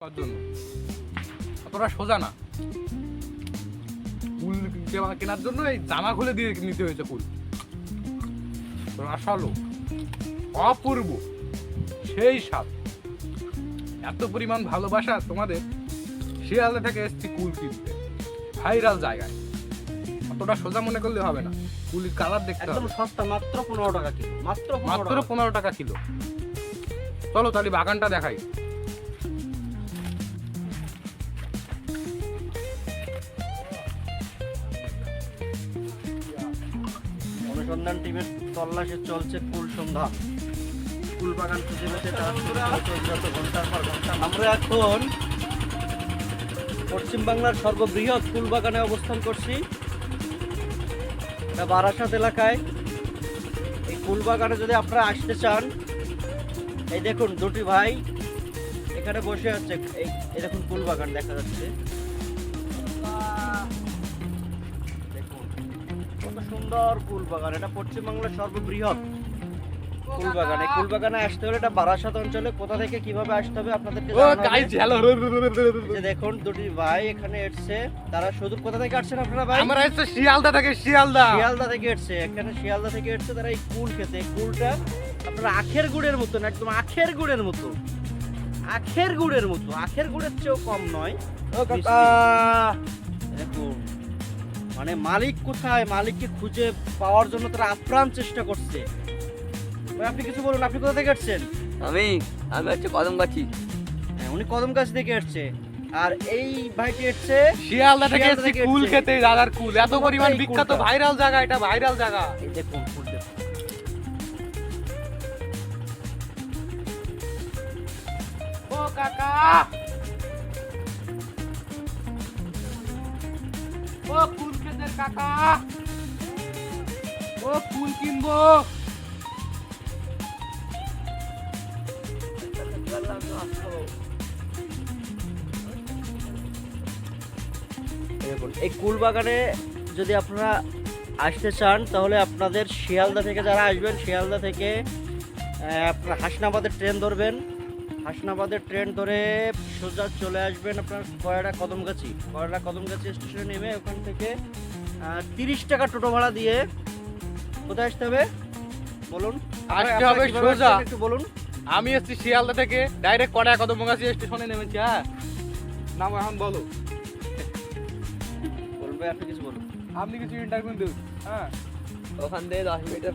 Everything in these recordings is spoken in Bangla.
করার জন্য। অতটা সোজা না। কুল কেনার জন্য এই জামা খুলে দিয়ে নিতে হয়েছে কুল। রসালো অপূর্ব। সেই স্বাদ। এত পরিমাণ ভালোবাসা তোমাদের শিয়ালদা থেকে এসছি কুল কিনতে। ভাইরাল জায়গায়। অতটা সোজা মনে করলে হবে না। কুলির কালার দেখতে একদম সস্তা মাত্র পনেরো টাকা কিলো। মাত্র মাত্র পনেরো পনেরো টাকা কিলো। চলো তাহলে বাগানটা দেখাই। অনুসন্ধান টিমের তল্লাশে চলছে কুল সন্ধান কুল বাগান খুঁজে পেতে ঘণ্টার পর ঘণ্টা। আমরা এখন পশ্চিমবাংলার সর্ববৃহৎ কুল বাগানে অবস্থান করছি। বারাসাত এলাকায়। এই কুল বাগানে যদি আপনারা আসতে চান, এই দেখুন দুটি ভাই এখানে বসে আছে। এই দেখুন কুল বাগান দেখা যাচ্ছে। কত সুন্দর কুল বাগান এটা পশ্চিমবাংলার সর্ববৃহৎ কুল বাগান এই কুল বাগানে আসতে হলে এটা বারাসাত অঞ্চলে কোথা থেকে কীভাবে আসতে হবে আপনাদেরকে দেখুন দুটি ভাই এখানে এসছে। তারা শুধু কোথা থেকে আসছেন আপনারা ভাই? আমরা এসে শিয়ালদা থেকে শিয়ালদা। শিয়ালদা থেকে এসছে। এখানে শিয়ালদা থেকে এসছে তারা এই কুল খেতে। কুলটা আপনার আখের গুড়ের মতন একদম আখের গুড়ের মতো। আখের গুড়ের মতো। আখের গুড়ের চেয়েও কম নয়। ও কাকা। দেখুন। মানে মালিক কোথায়? মালিককে খুঁজে পাওয়ার জন্য তারা আপ্রাণ চেষ্টা করছে। আপনি কিছু বলুন আপনি কোথা থেকে এসছেন আমি আমি হচ্ছে কদম গাছি হ্যাঁ, উনি কদম গাছ থেকে এসছে আর এই ভাইটি এসছে শিয়ালদা থেকে এসেছি কুল খেতে দাদার কুল। এত পরিমাণ বিখ্যাত ভাইরাল জায়গা এটা ভাইরাল জায়গা। এই দেখুন ফুল দেখুন। ও কাকা! ও কাকা। ও কুল কিনবো। এই দেখুন, এই কুল বাগানে যদি আপনারা আসতে চান, তাহলে আপনাদের শিয়ালদা থেকে যারা আসবেন, শিয়ালদা থেকে আপনার হাসনাবাদের ট্রেন ধরবেন। হাসনাবাদের ট্রেন ধরে সোজা চলে আসবেন আপনার কয়রা কদমগাছি। কয়রা কদমগাছি স্টেশনে নেমে ওখান থেকে তিরিশ টাকা টোটো ভাড়া দিয়ে কোথায় আসতে হবে? বলুন। আসতে হবে সোজা। একটু বলুন। আমি এসেছি শিয়ালদা থেকে ডাইরেক্ট কড়া মঙ্গাসি স্টেশনে নেমেছি হ্যাঁ? নাম এখন বলো। বলবে আপনি কিছু বলুন। আপনি কিছু ইন্টারভিউ দিন হ্যাঁ? ওখান দিয়ে দশ মিনিটের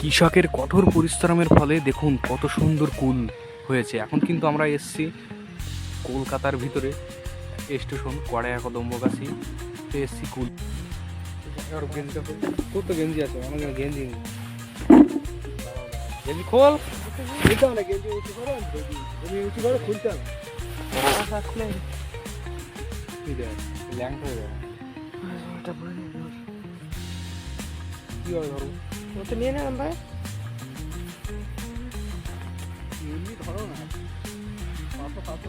কৃষকের কঠোর পরিশ্রমের ফলে দেখুন কত সুন্দর কুল হয়েছে। এখন কিন্তু আমরা এসছি কলকাতার ভিতরে স্টেশন কড়াইয়া কদম্বগাছি এসছি কুল। তোর তো গেঞ্জি আছে আমার গেঞ্জি গেঞ্জি খোল। খুলতে হবে না গেঞ্জি উঁচু করো তুমি উঁচু করো খুলতে হবে। ল্যাংট হয়ে যাবে কি হবে ধরো নিয়ে নেন ভাই এমনি ধরো না পাতো পাতো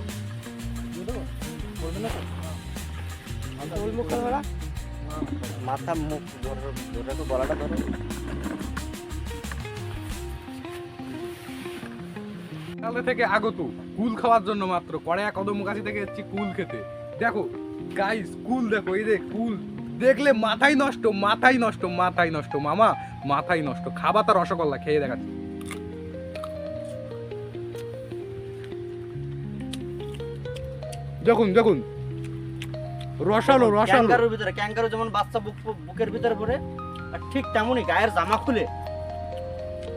বলবে না তো ওই ধরা মাথা মুখ ধরে ধরে রাখো গলাটা ধরো শিয়ালদা থেকে আগত কুল খাওয়ার জন্য মাত্র কড়াইয়া কদমগাছি থেকে এসেছি কুল খেতে। দেখো গাইস কুল দেখো এই দেখ কুল দেখলে মাথাই নষ্ট মাথাই নষ্ট মাথাই নষ্ট মামা মাথাই নষ্ট। খাবার তার রসগোল্লা খেয়ে দেখাচ্ছি। দেখুন দেখুন। রসালো রসালো। ক্যাঙ্গারুর ভিতরে ক্যাঙ্গারু যেমন বাচ্চা বুক বুকের ভিতরে পড়ে আর ঠিক তেমনই গায়ের জামা খুলে।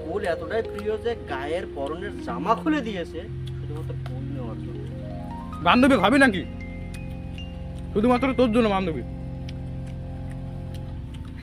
কুল এতটাই প্রিয় যে গায়ের পরনের জামা খুলে দিয়েছে শুধুমাত্র কুল নেওয়ার জন্য। বান্ধবী খাবি নাকি? শুধুমাত্র তোর জন্য বান্ধবী।